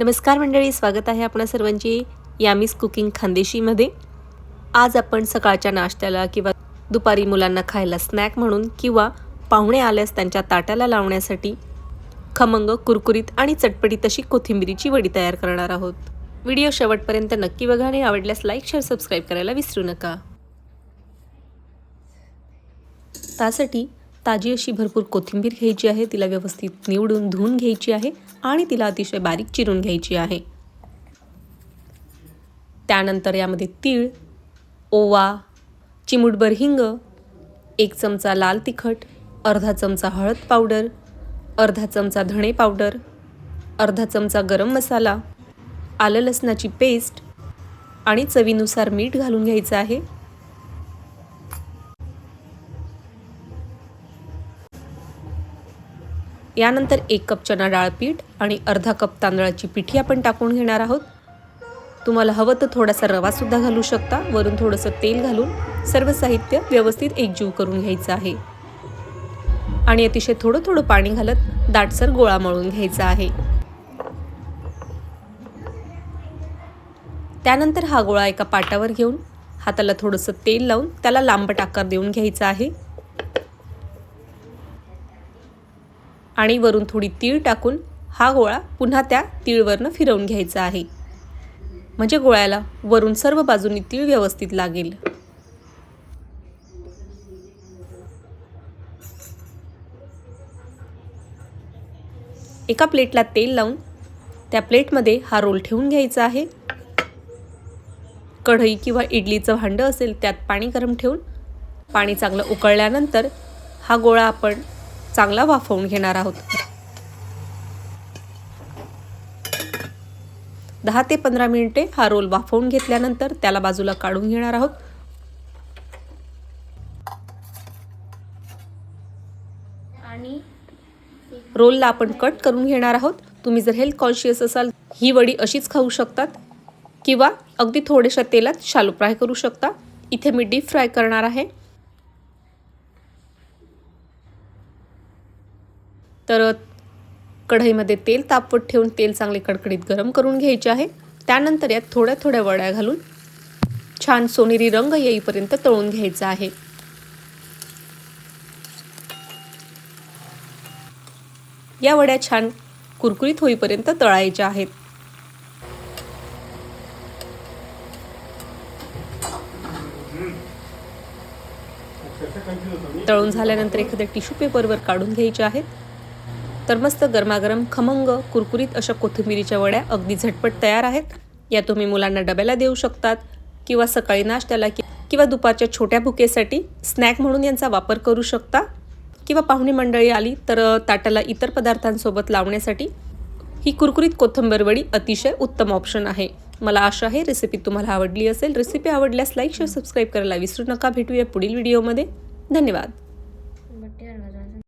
नमस्कार मंडळी स्वागत आहे आपणा सर्वांची यामिस कुकिंग खानदेशीमध्ये. आज आपण सकाळच्या नाश्त्याला किंवा दुपारी मुलांना खायला स्नॅक म्हणून किंवा पाहुणे आल्यास त्यांच्या ताटाला लावण्यासाठी खमंग कुरकुरीत आणि चटपटीत अशी कोथिंबिरीची वडी तयार करणार आहोत. व्हिडिओ शेवटपर्यंत नक्की बघा आणि आवडल्यास लाईक शेअर सबस्क्राईब करायला विसरू नका. त्यासाठी ताजी अशी भरपूर कोथिंबीर घ्यायची आहे तिला व्यवस्थित निवडून धुवून घ्यायची आहे आणि तिला अतिशय बारीक चिरून घ्यायची आहे. त्यानंतर यामध्ये तीळ ओवा चिमुटभर हिंग एक चमचा लाल तिखट अर्धा चमचा हळद पावडर अर्धा चमचा धणे पावडर अर्धा चमचा गरम मसाला आलं लसणाची पेस्ट आणि चवीनुसार मीठ घालून घ्यायचं आहे. यानंतर एक कप चना डाळ पीठ आणि अर्धा कप तांदळाची पिठी आपण टाकून घेणार आहोत. तुम्हाला हवं तर थोडासा रवासुद्धा घालू शकता. वरून थोडंसं तेल घालून सर्व साहित्य व्यवस्थित एकजीव करून घ्यायचं आहे. आणि अतिशय थोडं थोडं पाणी घालत दाटसर गोळा मळून घ्यायचा आहे. त्यानंतर हा गोळा एका पाटावर घेऊन हाताला थोडंसं तेल लावून त्याला लांबट आकार देऊन घ्यायचा आहे. आणि वरून थोडी तीळ टाकून हा गोळा पुन्हा त्या तीळवरनं फिरवून घ्यायचा आहे. म्हणजे गोळ्याला वरून सर्व बाजूंनी तीळ व्यवस्थित लागेल. एका प्लेटला तेल लावून त्या प्लेटमध्ये हा रोल ठेवून घ्यायचा आहे. कढई किंवा इडलीचं भांडं असेल त्यात पाणी गरम ठेवून पाणी चांगलं उकळल्यानंतर हा गोळा आपण चांगला वाफवून घेणार आहोत. दहा ते पंधरा मिनिटे हा रोल वाफवून घेतल्यानंतर त्याला बाजूला काढून घेणार आहोत. आणि रोलला आपण कट करून घेणार आहोत. तुम्ही जर हेल्थ कॉन्शियस असाल ही वडी अशीच खाऊ शकतात किंवा अगदी थोड्याशा तेलात शालो फ्राय करू शकता. इथे मी डीप फ्राय करणार आहे. तर कढईमध्ये तेल तापवत ठेवून तेल चांगले कडकडीत गरम करून घ्यायचे आहे. त्यानंतर यात थोड्या थोड्या वड्या घालून छान सोनेरी रंग येईपर्यंत तळून घ्यायचा आहे. या वड्या छान कुरकुरीत होईपर्यंत तळायच्या आहेत. तळून झाल्यानंतर एखाद्या टिश्यू पेपरवर काढून घ्यायचे आहेत. तर मस्त गरमागरम खमंग कुरकुरीत अशा कोथिंबिरीच्या वड्या अगदी झटपट तयार आहेत. या तुम्ही मुलांना डब्याला देऊ शकतात किंवा सकाळी नाश्त्याला कि किंवा दुपारच्या छोट्या भुकेसाठी स्नॅक म्हणून यांचा वापर करू शकता. किंवा पाहुणी मंडळी आली तर ताटाला इतर पदार्थांसोबत लावण्यासाठी ही कुरकुरीत कोथिंबीर वडी अतिशय उत्तम ऑप्शन आहे. मला आशा आहे रेसिपी तुम्हाला आवडली असेल. रेसिपी आवडल्यास लाईक शेअर सबस्क्राईब करायला विसरू नका. भेटूया पुढील व्हिडिओमध्ये. धन्यवाद.